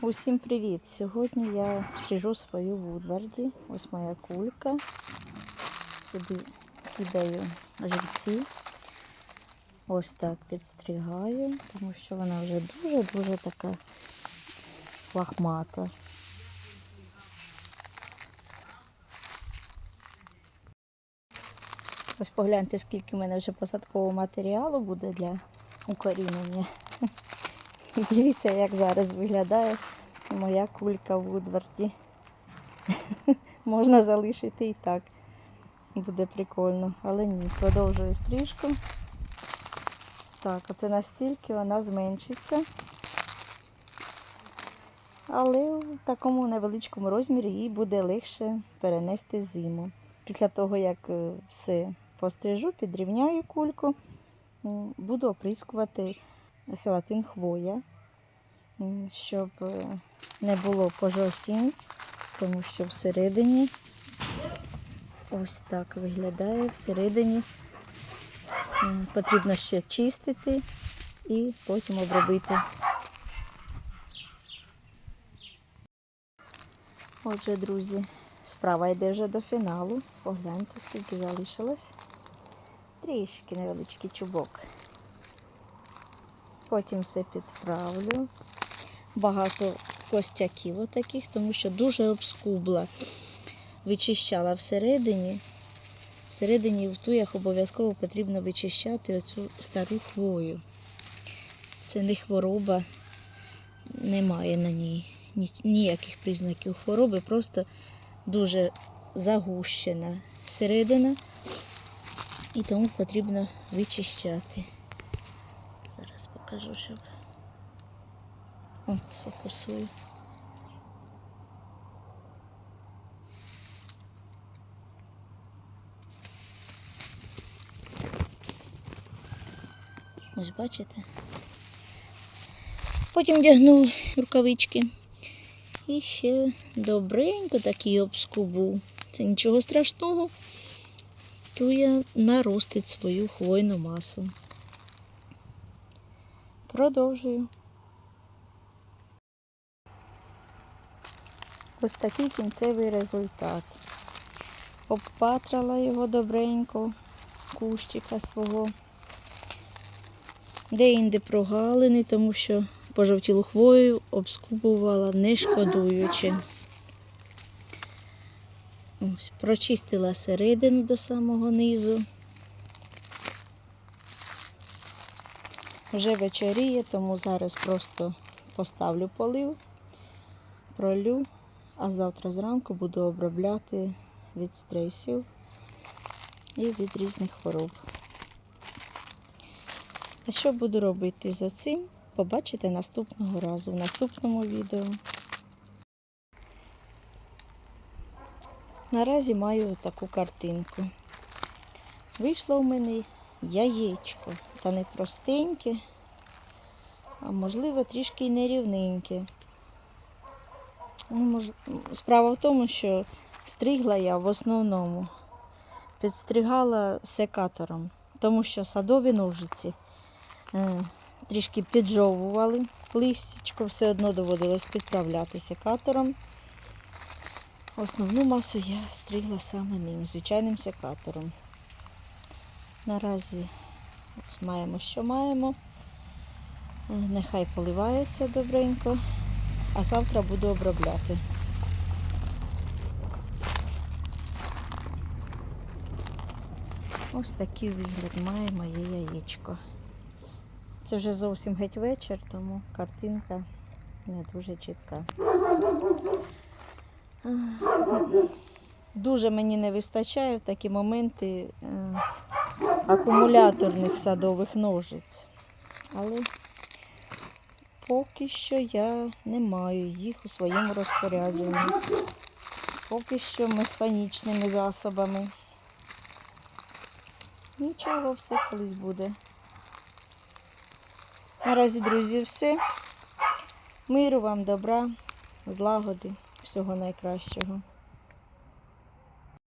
Усім привіт! Сьогодні я стрижу свою Вудварді. Ось моя кулька. Сюди кидаю живці. Ось так підстригаю, тому що вона вже дуже-дуже така лахмата. Ось погляньте, скільки в мене вже посадкового матеріалу буде для укорінення. Дивіться, як зараз виглядає моя кулька в Вудварді. Можна залишити і так. Буде прикольно. Але ні, продовжую стрижку. Так, оце настільки вона зменшиться. Але в такому невеличкому розмірі їй буде легше перенести зиму. Після того, як е, все пострижу, підрівняю кульку, буду оприскувати хелатин хвоя, щоб е, не було пожовтінь, тому що всередині ось так виглядає. Всередині потрібно ще чистити і потім обробити. Отже, друзі, справа йде вже до фіналу. Погляньте, скільки залишилось. Трішки невеличкий чубок. Потім все підправлю. Багато костяків отаких, тому що дуже обскубла. Вичищала всередині. Всередині в туях обов'язково потрібно вичищати оцю стару хвою. Це не хвороба, немає на ній ніяких признаків хвороби, просто дуже загущена середина, і тому потрібно вичищати. Зараз покажу, щоб. О, сфокусую. Ось бачите? Потім вдягну рукавички. І ще добренько такий обскубу. Це нічого страшного. Туя наростить свою хвойну масу. Продовжую. Ось такий кінцевий результат. Обпатрала його добренько, кущика свого. Де-інде прогалини, тому що пожовтілу хвою обскубувала, не шкодуючи. Ось, прочистила середину до самого низу. Вже вечоріє, тому зараз просто поставлю полив, пролю, а завтра зранку буду обробляти від стресів і від різних хвороб. А що буду робити за цим, побачите наступного разу, в наступному відео. Наразі маю таку картинку. Вийшло в мене яєчко, та не простеньке, а можливо трішки й нерівненьке. Ну. Справа в тому, що стригла я в основному, підстригала секатором, тому що садові ножиці е, трішки піджовували листячко, все одно доводилось підправляти секатором. Основну масу я стригла саме ним, звичайним секатором. Наразі маємо, що маємо. Е, Нехай поливається добренько, а завтра буду обробляти. Ось такий вигляд має моє яєчко. Це вже зовсім геть вечір, тому картинка не дуже чітка. Дуже мені не вистачає в такі моменти е, акумуляторних садових ножиць. Але поки що я не маю їх у своєму розпорядженні. Поки що механічними засобами. Нічого, все колись буде. Наразі, друзі, все. Миру вам, добра, злагоди, всього найкращого.